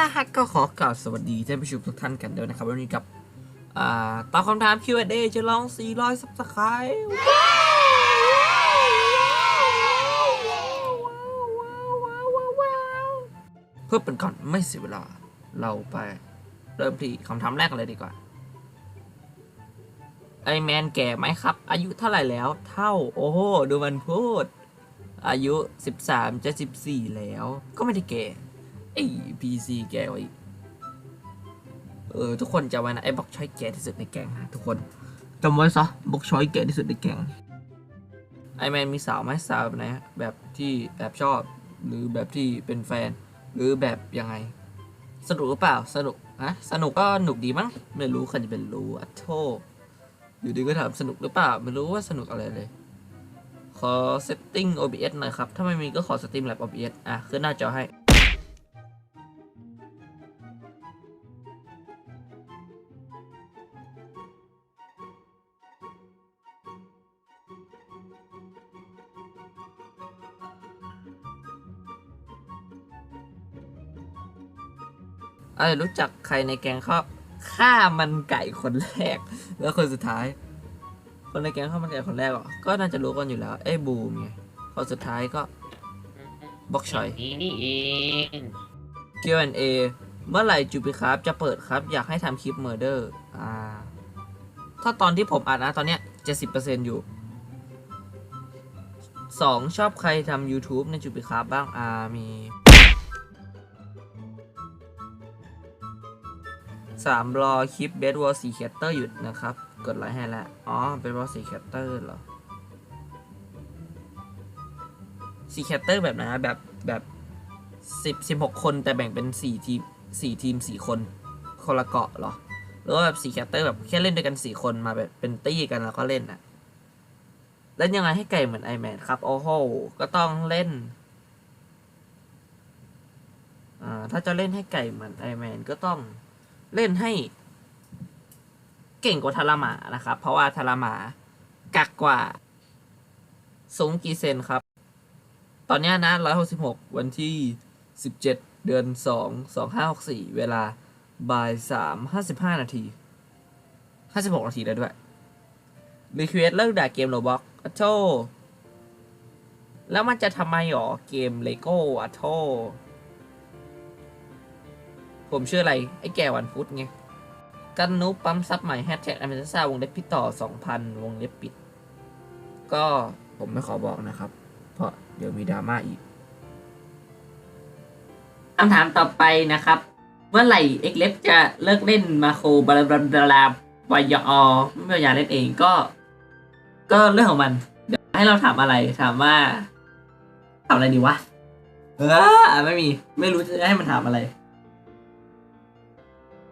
ละฮะก็ขอกล่าวสวัสดีท่านผู้ชมทุกท่านกันด้วยนะครับ วันนี้กับอ่าตอบคำถาม Q&A จะลอง 400ซับสไครต์เพื่อเป็นก่อนไม่เสียเวลา เราไปเริ่มที่คำถามแรกกันเลยดีกว่า ไอแมนแก่ไหมครับ อายุเท่าไหร่แล้ว เท่า โอ้โห ดูมันพูด อายุ 13 จะ 14 แล้ว ก็ไม่ได้แก่ ไอ้ PC แก่กว่าอีกเออทุกคนจำไว้นะไอ้บ็อกชอยแก่ที่สุดในแก๊งนะทุกคนจำไว้ซะบ็อกชอยแก่ที่สุดในแก๊งไอแมนมีสาวไหมสาวแบบไหนแบบที่แอบชอบ หรือแบบที่เป็นแฟน หรือแบบยังไง สนุกหรือเปล่าสนุกนะสนุกก็หนุกดีมั้งไม่รู้ใครจะเป็นรู้อะโทอยู่ดีก็ถามสนุกหรือเปล่า ไม่รู้ว่าสนุกอะไรเลย ขอ setting OBS หน่อยครับ ถ้าไม่มีก็ขอ Streamlabs OBS อะขึ้นหน้าจอให้ เอ้ยรู้จักใครในแกงข้าวข้ามันไก่คนแรก แล้วคนสุดท้าย คนในแกงข้าวมันไก่คนแรกอะก็น่าจะรู้กันอยู่แล้วเอ้บูมไงคนสุดท้ายก็บ็อกชอยนี่นี่เอง Q&A เมื่อไหร่จูปิครับจะเปิดครับ อยากให้ทำคลิป Murder อ่าถ้าตอนที่ผมอ่านนะตอนเนี้ย70%อร์เซ็นต์อยู่2ชอบใครทำ YouTube ในจูปิครับบ้างอ่ามี 3รอคลิป Best War 4 Catter หยุดนะครับ กดไลค์ให้แล้วอ๋อเป็น War 4 Catter เหรอ4 Catter แบบไหนนะแบบแบบสิบสิบหกคนแต่แบ่งเป็นสี่ทีมสี่ทีมสี่คน คนละเกาะเหรอ หรือว่าแบบสี่แคตเตอร์แบบแค่เล่นด้วยกันสี่คนมาแบบเป็นตี้กันแล้วก็เล่นอะเล่นยังไงให้ไก่เหมือนไอแมนครับ โอ้โห ก็ต้องเล่นอ่าถ้าจะเล่นให้ไก่เหมือนไอแมนก็ต้อง เล่นให้เก่งกว่าทารามานะครับ เพราะว่าทารามากักกว่า สูงกี่เซนครับ ตอนนี้นะร้อยหกสิบหกวันที่สิบเจ็ดเดือนสองสองห้าหกสี่เวลาบ่ายสามห้าสิบห้านาทีห้าสิบหกนาทีแล้วด้วยรีเควสเลิกด่าเกมโรบ็อกอะโทแล้วมันจะทำไมหรอเกมเลโก้อะโท ผมชื่ออะไร ไอ้แก่วันพุธไง กันนุปั๊มซับใหม่แฮชแท็กอเมซ่าวงเล็บพี่ต่อสองพันวงเล็บปิด ก็ผมไม่ขอบอกนะครับ เพราะเดี๋ยวมีดราม่าอีกคำถามต่อไปนะครับ เมื่อไหร่เอ็กเล็บจะเลิกเล่นมาโคบาลาบาลาบายอไม่อยากเล่นเองก็ ก็เรื่องของมัน เดี๋ยวให้เราถามอะไรถามว่าถามอะไรดีวะเออไม่มี ไม่รู้จะให้มันถามอะไร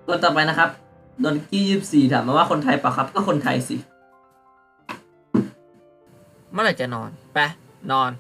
ตัวต่อไปนะครับโดนกี้ยี่สี่ถามมาว่าคนไทยปะครับ ก็คนไทยสิ เมื่อไหร่จะนอน ไป นอน